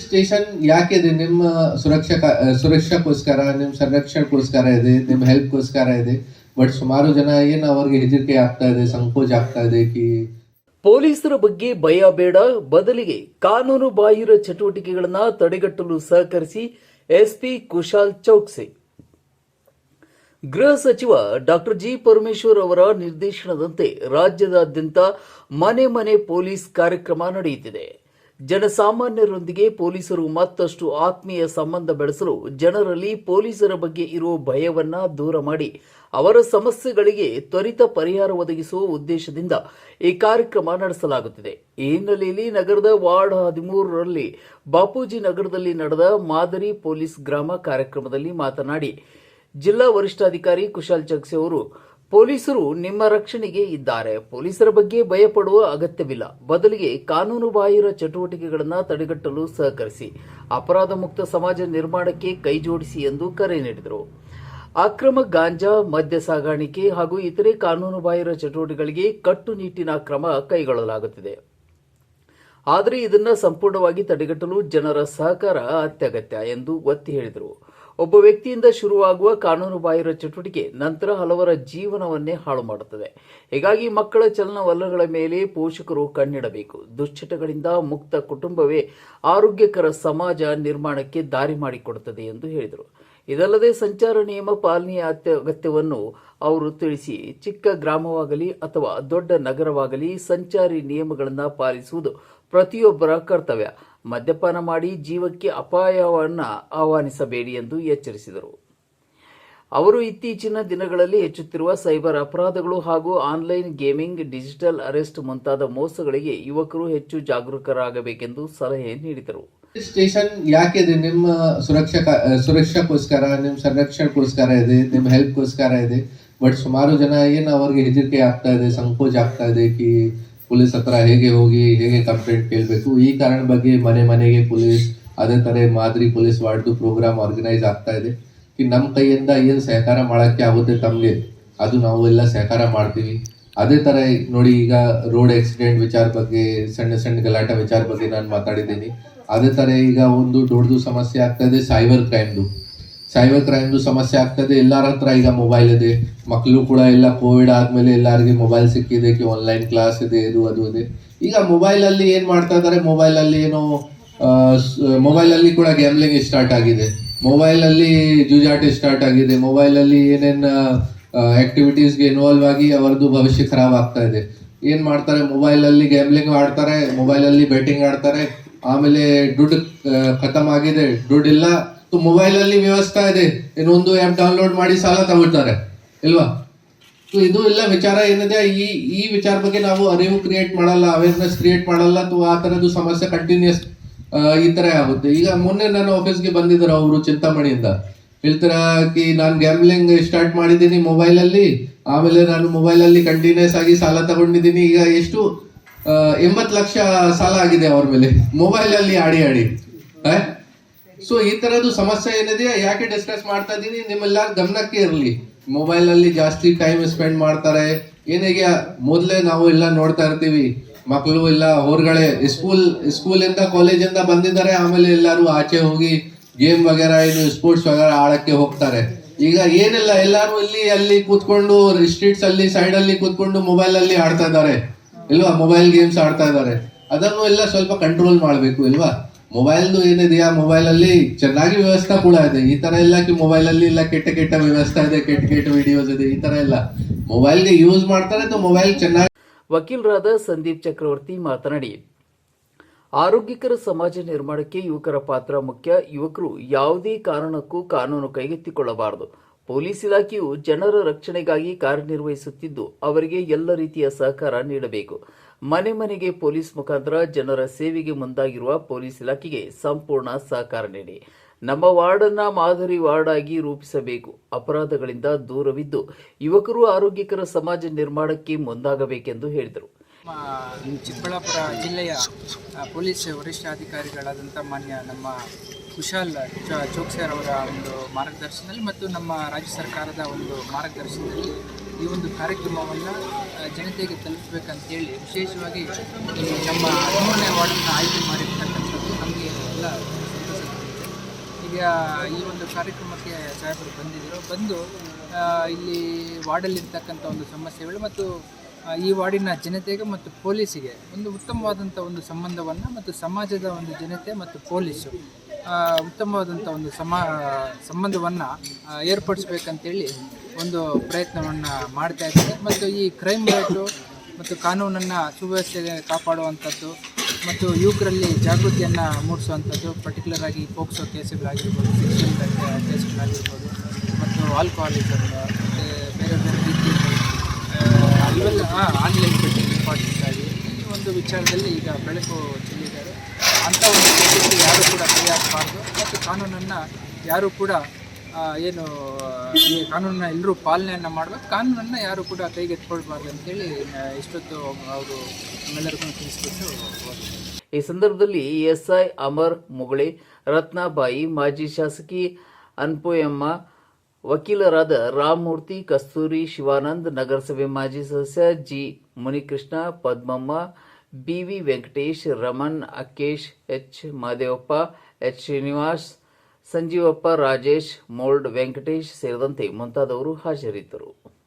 Station ಯಾಕಿದೆ ನಿಮ್ಮ ಸುರಕ್ಷಾ ಸುರಕ್ಷಾಕ್ಕೋಸ್ಕರ ನಿಮ್ಮ ಸಂರಕ್ಷಣೆಗೋಸ್ಕರ ಇದೆ ನಿಮ್ಮ ಹೆಲ್ಪ್ಗೋಸ್ಕರ ಇದೆ, ಬಟ್ ಸುಮಾರು ಜನ ಏನು ಅವ್ರಿಗೆ ಹೆದರಿಕೆ ಆಗ್ತಾ ಇದೆ, ಸಂಕೋಚ ಆಗ್ತಾ ಇದೆ ಕಿ? ಪೊಲೀಸರ ಬಗ್ಗೆ ಭಯ ಬೇಡ. ಬದಲಿಗೆ ಕಾನೂನು ಬಾಹಿರ ಚಟುವಟಿಕೆಗಳನ್ನ ತಡೆಗಟ್ಟಲು ಸಹಕರಿಸಿ ಎಸ್ಪಿ ಕುಶಾಲ್ ಚೌಕ್ಸೆ. ಗೃಹ ಸಚಿವ ಡಾಕ್ಟರ್ ಜಿ ಪರಮೇಶ್ವರ್ ಅವರ ನಿರ್ದೇಶನದಂತೆ ರಾಜ್ಯದಾದ್ಯಂತ ಮನೆ ಮನೆ ಪೊಲೀಸ್ ಕಾರ್ಯಕ್ರಮ ನಡೆಯುತ್ತಿದೆ. ಜನಸಾಮಾನ್ಯರೊಂದಿಗೆ ಪೊಲೀಸರು ಮತ್ತಷ್ಟು ಆತ್ಮೀಯ ಸಂಬಂಧ ಬೆಳೆಸಲು ಜನರಲ್ಲಿ ಪೊಲೀಸರ ಬಗ್ಗೆ ಇರುವ ಭಯವನ್ನ ದೂರ ಮಾಡಿ ಅವರ ಸಮಸ್ಯೆಗಳಿಗೆ ತ್ವರಿತ ಪರಿಹಾರ ಒದಗಿಸುವ ಉದ್ದೇಶದಿಂದ ಈ ಕಾರ್ಯಕ್ರಮ ನಡೆಸಲಾಗುತ್ತಿದೆ. ಈ ಹಿನ್ನೆಲೆಯಲ್ಲಿ ನಗರದ ವಾರ್ಡ್ ಹದಿಮೂರರಲ್ಲಿ ಬಾಪೂಜಿ ನಗರದಲ್ಲಿ ನಡೆದ ಮಾದರಿ ಪೊಲೀಸ್ ಗ್ರಾಮ ಕಾರ್ಯಕ್ರಮದಲ್ಲಿ ಮಾತನಾಡಿ, ಜಿಲ್ಲಾ ವರಿಷ್ಠಾಧಿಕಾರಿ ಕುಶಾಲ್ ಚಕ್ಸೆ ಅವರು ಪೊಲೀಸರು ನಿಮ್ಮ ರಕ್ಷಣೆಗೆ ಇದ್ದಾರೆ. ಪೊಲೀಸರ ಬಗ್ಗೆ ಭಯಪಡುವ ಅಗತ್ಯವಿಲ್ಲ. ಬದಲಿಗೆ ಕಾನೂನು ಬಾಹಿರ ಚಟುವಟಿಕೆಗಳನ್ನು ತಡೆಗಟ್ಟಲು ಸಹಕರಿಸಿ. ಅಪರಾಧ ಮುಕ್ತ ಸಮಾಜ ನಿರ್ಮಾಣಕ್ಕೆ ಕೈಜೋಡಿಸಿ ಎಂದು ಕರೆ ನೀಡಿದರು. ಅಕ್ರಮ ಗಾಂಜಾ, ಮದ್ಯ ಸಾಗಾಣಿಕೆ ಹಾಗೂ ಇತರೆ ಕಾನೂನು ಬಾಹಿರ ಚಟುವಟಿಕೆಗಳಿಗೆ ಕಟ್ಟುನಿಟ್ಟಿನ ಕ್ರಮ ಕೈಗೊಳ್ಳಲಾಗುತ್ತಿದೆ. ಆದರೆ ಇದನ್ನು ಸಂಪೂರ್ಣವಾಗಿ ತಡೆಗಟ್ಟಲು ಜನರ ಸಹಕಾರ ಅತ್ಯಗತ್ಯ ಎಂದು ಒತ್ತಿ ಹೇಳಿದರು. ಒಬ್ಬ ವ್ಯಕ್ತಿಯಿಂದ ಶುರುವಾಗುವ ಕಾನೂನು ಬಾಹಿರ ಚಟುವಟಿಕೆ ನಂತರ ಹಲವರ ಜೀವನವನ್ನೇ ಹಾಳು ಮಾಡುತ್ತದೆ. ಹೀಗಾಗಿ ಮಕ್ಕಳ ಚಲನವಲನಗಳ ಮೇಲೆ ಪೋಷಕರು ಕಣ್ಣಿಡಬೇಕು. ದುಶ್ಚಟಗಳಿಂದ ಮುಕ್ತ ಕುಟುಂಬವೇ ಆರೋಗ್ಯಕರ ಸಮಾಜ ನಿರ್ಮಾಣಕ್ಕೆ ದಾರಿ ಮಾಡಿಕೊಡುತ್ತದೆ ಎಂದು ಹೇಳಿದರು. ಇದಲ್ಲದೆ ಸಂಚಾರ ನಿಯಮ ಪಾಲನೆಯ ಅಗತ್ಯವನ್ನು ಅವರು ತಿಳಿಸಿ, ಚಿಕ್ಕ ಗ್ರಾಮವಾಗಲಿ ಅಥವಾ ದೊಡ್ಡ ನಗರವಾಗಲಿ ಸಂಚಾರಿ ನಿಯಮಗಳನ್ನು ಪಾಲಿಸುವುದು ಪ್ರತಿಯೊಬ್ಬರ ಕರ್ತವ್ಯ. ಮದ್ಯಪಾನ ಮಾಡಿ ಜೀವಕ್ಕೆ ಅಪಾಯವನ್ನು ಆಹ್ವಾನಿಸಬೇಡಿ ಎಂದು ಎಚ್ಚರಿಸಿದರು. ಅವರು ಇತ್ತೀಚಿನ ದಿನಗಳಲ್ಲಿ ಹೆಚ್ಚುತ್ತಿರುವ ಸೈಬರ್ ಅಪರಾಧಗಳು ಹಾಗೂ ಆನ್ಲೈನ್ ಗೇಮಿಂಗ್, ಡಿಜಿಟಲ್ ಅರೆಸ್ಟ್ ಮುಂತಾದ ಮೋಸಗಳಿಗೆ ಯುವಕರು ಹೆಚ್ಚು ಜಾಗರೂಕರಾಗಬೇಕೆಂದು ಸಲಹೆ ನೀಡಿದರು. ಸ್ಟೇಷನ್ ಯಾಕಿದೆ ನಿಮ್ಮ ಸುರಕ್ಷಾ ಸುರಕ್ಷಾಕ್ಕೋಸ್ಕರ, ನಿಮ್ಮ ಸಂರಕ್ಷಣೆಗೋಸ್ಕರ ಇದೆ, ನಿಮ್ಮ ಹೆಲ್ಪ್ಗೋಸ್ಕರ ಇದೆ, ಬಟ್ ಸುಮಾರು ಜನ ಏನು ಅವ್ರಿಗೆ ಹೆದರಿಕೆ ಆಗ್ತಾ ಇದೆ, ಸಂಕೋಚ ಆಗ್ತಾ ಇದೆ, ಕಿ ಪೊಲೀಸ್ ಹತ್ರ ಹೇಗೆ ಹೋಗಿ ಹೇಗೆ ಕಂಪ್ಲೇಂಟ್ ಕೇಳಬೇಕು? ಈ ಕಾರಣ ಬಗ್ಗೆ ಮನೆ ಮನೆಗೆ ಪೊಲೀಸ್, ಅದೇ ತರ ಮಾದರಿ ಪೊಲೀಸ್ ವಾರ್ಡ್ದು ಪ್ರೋಗ್ರಾಮ್ ಆರ್ಗನೈಸ್ ಆಗ್ತಾ ಇದೆ. ಕಿ ನಮ್ಮ ಕೈಯಿಂದ ಏನು ಸಹಕಾರ ಮಾಡೋಕ್ಕೆ ಆಗುತ್ತೆ ತಮಗೆ? ಅದು ನಾವು ಎಲ್ಲ ಸಹಕಾರ ಮಾಡ್ತೀವಿ. ಅದೇ ತರ ನೋಡಿ ಈಗ ರೋಡ್ ಆಕ್ಸಿಡೆಂಟ್ ವಿಚಾರ ಬಗ್ಗೆ, ಸಣ್ಣ ಸಣ್ಣ ಗಲಾಟೆ ವಿಚಾರ ಬಗ್ಗೆ ನಾನು ಮಾತಾಡಿದ್ದೀನಿ. ಅದೇ ತರ ಈಗ ಒಂದು ದೊಡ್ಡದು ಸಮಸ್ಯೆ ಆಗ್ತಾ ಇದೆ ಸೈಬರ್ ಕ್ರೈಮ್ದು ಸೈಬರ್ ಕ್ರೈಮ್ದು ಸಮಸ್ಯೆ ಆಗ್ತದೆ, ಎಲ್ಲರ ಹತ್ರ ಈಗ ಮೊಬೈಲ್ ಇದೆ. ಮಕ್ಕಳು ಕೂಡ ಎಲ್ಲ ಕೋವಿಡ್ ಆದಮೇಲೆ ಎಲ್ಲರಿಗೆ ಮೊಬೈಲ್ ಸಿಕ್ಕಿದೆ, ಕಿ ಆನ್ಲೈನ್ ಕ್ಲಾಸ್ ಇದೆ, ಇದು, ಅದು, ಇದೆ. ಈಗ ಮೊಬೈಲ್ ಅಲ್ಲಿ ಏನ್ ಮಾಡ್ತಾ ಇದ್ದಾರೆ? ಮೊಬೈಲ್ ಅಲ್ಲಿ ಏನೋ ಮೊಬೈಲ್ ಅಲ್ಲಿ ಕೂಡ ಗ್ಯಾಮ್ಲಿಂಗ್ ಸ್ಟಾರ್ಟ್ ಆಗಿದೆ. ಮೊಬೈಲ್ ಅಲ್ಲಿ ಜೂಜಾಟ ಸ್ಟಾರ್ಟ್ ಆಗಿದೆ. ಮೊಬೈಲ್ ಅಲ್ಲಿ ಆ್ಯಕ್ಟಿವಿಟೀಸ್ಗೆ ಇನ್ವಾಲ್ವ್ ಆಗಿ ಅವರದ್ದು ಭವಿಷ್ಯ ಖರಾಬ್ ಆಗ್ತಾ ಇದೆ. ಏನು ಮಾಡ್ತಾರೆ? ಮೊಬೈಲ್ ಅಲ್ಲಿ ಗ್ಯಾಮ್ಲಿಂಗ್ ಆಡ್ತಾರೆ ಮೊಬೈಲ್ ಅಲ್ಲಿ ಬೆಟ್ಟಿಂಗ್ ಆಡ್ತಾರೆ. ಆಮೇಲೆ ದುಡ್ಡು ಖತಮ್ ಆಗಿದೆ. ದುಡ್ಡಿಲ್ಲ ಮೊಬೈಲ್ ಅಲ್ಲಿ ವ್ಯವಸ್ಥೆ ಇದೆ. ಇನ್ನೊಂದು ಆ್ಯಪ್ ಡೌನ್ಲೋಡ್ ಮಾಡಿ ಸಾಲ ತಗೊಳ್ತಾರೆ. ಇಲ್ವಾ? ಇದು ಎಲ್ಲ ವಿಚಾರ ಏನಿದೆ, ಈ ಈ ವಿಚಾರ ಬಗ್ಗೆ ನಾವು ಅರಿವು ಕ್ರಿಯೇಟ್ ಮಾಡಲ್ಲ ಅವೇರ್ನೆಸ್ ಕ್ರಿಯೇಟ್ ಮಾಡಲ್ಲ, ಅಥವಾ ಆ ಥರದ್ದು ಸಮಸ್ಯೆ ಕಂಟಿನ್ಯೂಸ್ ಈ ಥರ ಆಗುತ್ತೆ. ಈಗ ಮೊನ್ನೆ ನಾನು ಆಫೀಸ್ಗೆ ಬಂದಿದ್ರು ಅವರು ಚಿಂತಾಮಣಿಯಿಂದ. ಹೇಳ್ತಾರ ಕಿ, ನಾನು ಗ್ಯಾಮ್ಲಿಂಗ್ ಸ್ಟಾರ್ಟ್ ಮಾಡಿದ್ದೀನಿ ಮೊಬೈಲ್ ಅಲ್ಲಿ ಆಮೇಲೆ ನಾನು ಮೊಬೈಲ್ ಅಲ್ಲಿ ಕಂಟಿನ್ಯೂಸ್ ಆಗಿ ಸಾಲ ತಗೊಂಡಿದ್ದೀನಿ. ಈಗ ಎಷ್ಟು ಎಂಬತ್ತು ಲಕ್ಷ ಸಾಲ ಆಗಿದೆ ಅವ್ರ ಮೇಲೆ. ಮೊಬೈಲ್ ಅಲ್ಲಿ ಆಡಿ. ಆಡಿ ಸೊ ಈ ತರದ್ದು ಸಮಸ್ಯೆ ಏನಿದೆ, ಯಾಕೆ ಡಿಸ್ಕಸ್ ಮಾಡ್ತಾ ಇದ್ದೀನಿ ನಿಮ್ಮೆಲ್ಲ ಗಮನಕ್ಕೆ ಇರಲಿ. ಮೊಬೈಲ್ ಅಲ್ಲಿ ಜಾಸ್ತಿ ಟೈಮ್ ಸ್ಪೆಂಡ್ ಮಾಡ್ತಾರೆ. ಏನಿಗೆ, ಮೊದಲೇ ನಾವು ಎಲ್ಲ ನೋಡ್ತಾ ಇರ್ತೀವಿ. ಮಕ್ಕಳು ಎಲ್ಲ ಹೊರಗಡೆ ಸ್ಕೂಲ್ ಸ್ಕೂಲ್ ಇಂಥ ಕಾಲೇಜಿಂದ ಬಂದಿದ್ದಾರೆ, ಆಮೇಲೆ ಎಲ್ಲರೂ ಆಚೆ ಹೋಗಿ ಗೇಮ್ ವಗೇರ ಏನು ಸ್ಪೋರ್ಟ್ಸ್ ವಗೇರ ಆಡಕ್ಕೆ ಹೋಗ್ತಾರೆ. ಈಗ ಏನಿಲ್ಲ, ಎಲ್ಲರೂ ಇಲ್ಲಿ, ಅಲ್ಲಿ ಕೂತ್ಕೊಂಡು ಸ್ಟ್ರೀಟ್ಸ್ ಅಲ್ಲಿ ಸೈಡ್ ಅಲ್ಲಿ ಕೂತ್ಕೊಂಡು ಮೊಬೈಲ್ ಅಲ್ಲಿ ಆಡ್ತಾ ಇದ್ದಾರೆ. ಇಲ್ವಾ? ಮೊಬೈಲ್ ಗೇಮ್ಸ್ ಆಡ್ತಾ ಇದ್ದಾರೆ. ಅದನ್ನು ಎಲ್ಲ ಸ್ವಲ್ಪ ಕಂಟ್ರೋಲ್ ಮಾಡಬೇಕು, ಇಲ್ವಾ? ಮೊಬೈಲ್ದು ಏನಿದೆಯಾ? ಮೊಬೈಲ್ ಅಲ್ಲಿ ಚೆನ್ನಾಗಿ ವ್ಯವಸ್ಥೆ ಕೂಡ ಇದೆ. ಈ ತರ ಎಲ್ಲ ಮೊಬೈಲ್ ಅಲ್ಲಿ ಇಲ್ಲ, ಕೆಟ್ಟ ಕೆಟ್ಟ ವ್ಯವಸ್ಥೆ ಇದೆ, ಕೆಟ್ಟ ಕೆಟ್ಟ ವಿಡಿಯೋಸ್ ಇದೆ, ಈ ತರ ಮೊಬೈಲ್ ಮೊಬೈಲ್ಗೆ ಯೂಸ್ ಮಾಡ್ತಾರೆ ಮೊಬೈಲ್ ಚೆನ್ನಾಗಿ ವಕೀಲರಾದ ಸಂದೀಪ್ ಚಕ್ರವರ್ತಿ ಮಾತನಾಡಿ, ಆರೋಗ್ಯಕರ ಸಮಾಜ ನಿರ್ಮಾಣಕ್ಕೆ ಯುವಕರ ಪಾತ್ರ ಮುಖ್ಯ. ಯುವಕರು ಯಾವುದೇ ಕಾರಣಕ್ಕೂ ಕಾನೂನು ಕೈಗೆತ್ತಿಕೊಳ್ಳಬಾರದು. ಪೊಲೀಸ್ ಇಲಾಖೆಯು ಜನರ ರಕ್ಷಣೆಗಾಗಿ ಕಾರ್ಯನಿರ್ವಹಿಸುತ್ತಿದ್ದು, ಅವರಿಗೆ ಎಲ್ಲ ರೀತಿಯ ಸಹಕಾರ ನೀಡಬೇಕು. ಮನೆ ಮನೆಗೆ ಪೊಲೀಸ್ ಮುಖಾಂತರ ಜನರ ಸೇವೆಗೆ ಮುಂದಾಗಿರುವ ಪೊಲೀಸ್ ಇಲಾಖೆಗೆ ಸಂಪೂರ್ಣ ಸಹಕಾರ ನೀಡಿ. ನಮ್ಮ ವಾರ್ಡನ್ನ ಮಾದರಿ ವಾರ್ಡ್ ಆಗಿ ರೂಪಿಸಬೇಕು. ಅಪರಾಧಗಳಿಂದ ದೂರವಿದ್ದು ಯುವಕರು ಆರೋಗ್ಯಕರ ಸಮಾಜ ನಿರ್ಮಾಣಕ್ಕೆ ಮುಂದಾಗಬೇಕೆಂದು ಹೇಳಿದರು. ಚಿಕ್ಕಬಳ್ಳಾಪುರ ಜಿಲ್ಲೆಯ ಪೊಲೀಸ್ ವರಿಷ್ಠಾಧಿಕಾರಿಗಳಾದಂಥ ಮಾನ್ಯ ನಮ್ಮ ಕುಶಾಲ್ ಚೋಕ್ಸರ್ ಅವರ ಒಂದು ಮಾರ್ಗದರ್ಶನದಲ್ಲಿ ಮತ್ತು ನಮ್ಮ ರಾಜ್ಯ ಸರ್ಕಾರದ ಒಂದು ಮಾರ್ಗದರ್ಶನದಲ್ಲಿ ಈ ಒಂದು ಕಾರ್ಯಕ್ರಮವನ್ನು ಜನತೆಗೆ ತಲುಪಬೇಕಂತೇಳಿ ವಿಶೇಷವಾಗಿ ನಮ್ಮ ಹದಿಮೂರನೇ ವಾರ್ಡನ್ನು ಆಯ್ಕೆ ಮಾಡಿರ್ತಕ್ಕಂಥದ್ದು ನಮಗೆ ಎಲ್ಲ ಈಗ ಈ ಒಂದು ಕಾರ್ಯಕ್ರಮಕ್ಕೆ ಸಾಹೇಬರು ಬಂದಿದ್ದರು ಬಂದು ಇಲ್ಲಿ ವಾರ್ಡಲ್ಲಿರ್ತಕ್ಕಂಥ ಒಂದು ಸಮಸ್ಯೆಗಳು ಮತ್ತು ಈ ವಾರ್ಡಿನ ಜನತೆಗೆ ಮತ್ತು ಪೊಲೀಸಿಗೆ ಒಂದು ಉತ್ತಮವಾದಂಥ ಒಂದು ಸಂಬಂಧವನ್ನು ಮತ್ತು ಸಮಾಜದ ಒಂದು ಜನತೆ ಮತ್ತು ಪೊಲೀಸು ಉತ್ತಮವಾದಂಥ ಒಂದು ಸಮ, ಸಂಬಂಧವನ್ನು ಏರ್ಪಡಿಸ್ಬೇಕಂತೇಳಿ ಒಂದು ಪ್ರಯತ್ನವನ್ನು ಮಾಡ್ತಾ ಇದ್ದಾರೆ ಮತ್ತು ಈ ಕ್ರೈಮ್ ರೇಟು ಮತ್ತು ಕಾನೂನನ್ನು ಸುವ್ಯವಸ್ಥೆ ಕಾಪಾಡುವಂಥದ್ದು ಮತ್ತು ಯುವಕರಲ್ಲಿ ಜಾಗೃತಿಯನ್ನು ಮೂಡಿಸುವಂಥದ್ದು ಪರ್ಟಿಕ್ಯುಲರ್ ಆಗಿ ಪೋಕ್ಸೋ ಕೇಸುಗಳಾಗಿರ್ಬೋದು ಸೆಕ್ಷನ್ ಕೇಸುಗಳಾಗಿರ್ಬೋದು, ಮತ್ತು ಆಲ್ಕೋಹಾಲಿಸಮ್ ಮತ್ತು ಬೇರೆ ಬೇರೆ ರೀತಿ ಇವೆಲ್ಲ ಆನ್ಲೈನ್ ಬೆಟ್ಟಿಂಗ್ ಇಂಪಾರ್ಟೆಂಟ್ ಆಗಿ ಈ ಒಂದು ವಿಚಾರದಲ್ಲಿ ಈಗ ಬೆಳಕು ಅಂಥ ಒಂದು ಯಾರು ಕೂಡ ಕೈ ಹಾಕಬಾರ್ದು ಮತ್ತು ಕಾನೂನನ್ನು ಯಾರು ಕೂಡ ಏನು, ಈ ಕಾನೂನನ್ನ ಎಲ್ಲರೂ ಪಾಲನೆಯನ್ನು ಮಾಡಬೇಕು ಕಾನೂನನ್ನು ಯಾರು ಕೂಡ ಕೈಗೆತ್ಕೊಳ್ಬಾರ್ದು ಅಂತೇಳಿ ಇಷ್ಟೊತ್ತು ಅವರು ನಮ್ಮೆಲ್ಲರಿಗೂ ತಿಳಿಸ್ಬಿಟ್ಟು. ಈ ಸಂದರ್ಭದಲ್ಲಿ ಎಸ್ಐ ಅಮರ್ ಮುಗಳಿ, ರತ್ನಾಬಾಯಿ, ಮಾಜಿ ಶಾಸಕಿ ಅನ್ಪೋಯಮ್ಮ, ವಕೀಲರಾದ ರಾಮಮೂರ್ತಿ, ಕಸ್ತೂರಿ ಶಿವಾನಂದ್, ನಗರಸಭೆ ಮಾಜಿ ಸದಸ್ಯ G Munikrishna, Padmamma B V Venkatesh Raman Akesh, H. Mahadevappa H. Srinivas, Sanjeevappa, Rajesh, mould, Venkatesh ಸೇರಿದಂತೆ ಮುಂತಾದವರು ಹಾಜರಿದ್ದರು.